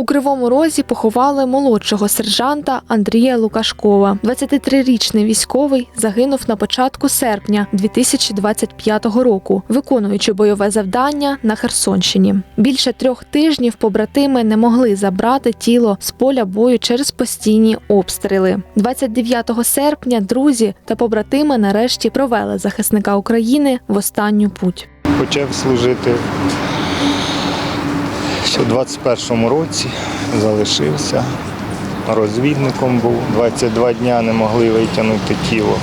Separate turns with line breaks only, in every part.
У Кривому Розі поховали молодшого сержанта Андрія Лукашкова. 23-річний військовий загинув на початку серпня 2025 року, виконуючи бойове завдання на Херсонщині. Більше трьох тижнів побратими не могли забрати тіло з поля бою через постійні обстріли. 29 серпня друзі та побратими нарешті провели захисника України в останню путь.
Почав служити в 21-му році, залишився. Розвідником був. 22 дня не могли витягнути тіло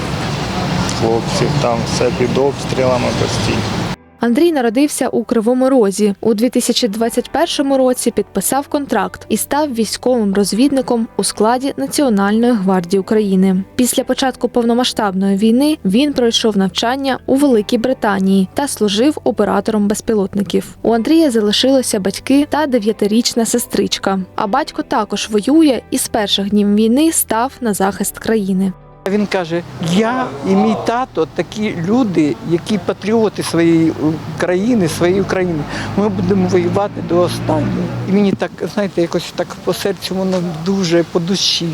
хлопців. Там все під обстрілами постійно.
Андрій народився у Кривому Розі. У 2021 році підписав контракт і став військовим розвідником у складі Національної гвардії України. Після початку повномасштабної війни він пройшов навчання у Великій Британії та служив оператором безпілотників. У Андрія залишилося батьки та дев'ятирічна сестричка. А батько також воює і з перших днів війни став на захист країни.
Він каже: я і мій тато такі люди, які патріоти своєї країни, своєї України. Ми будемо воювати до останнього. І мені так, знаєте, якось так по серцю воно дуже по душі.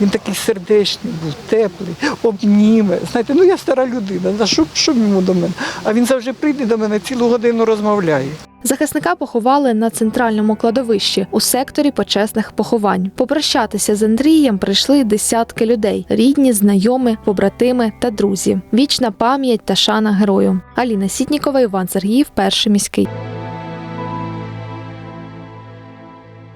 Він такий сердечний був, теплий, обніме. Знаєте, ну я стара людина, за що, йому до мене? А він завжди прийде до мене, цілу годину розмовляє.
Захисника поховали на центральному кладовищі у секторі почесних поховань. Попрощатися з Андрієм прийшли десятки людей: рідні, знайомі, побратими та друзі. Вічна пам'ять та шана герою. Аліна Сітнікова, Іван Сергіїв, перший міський.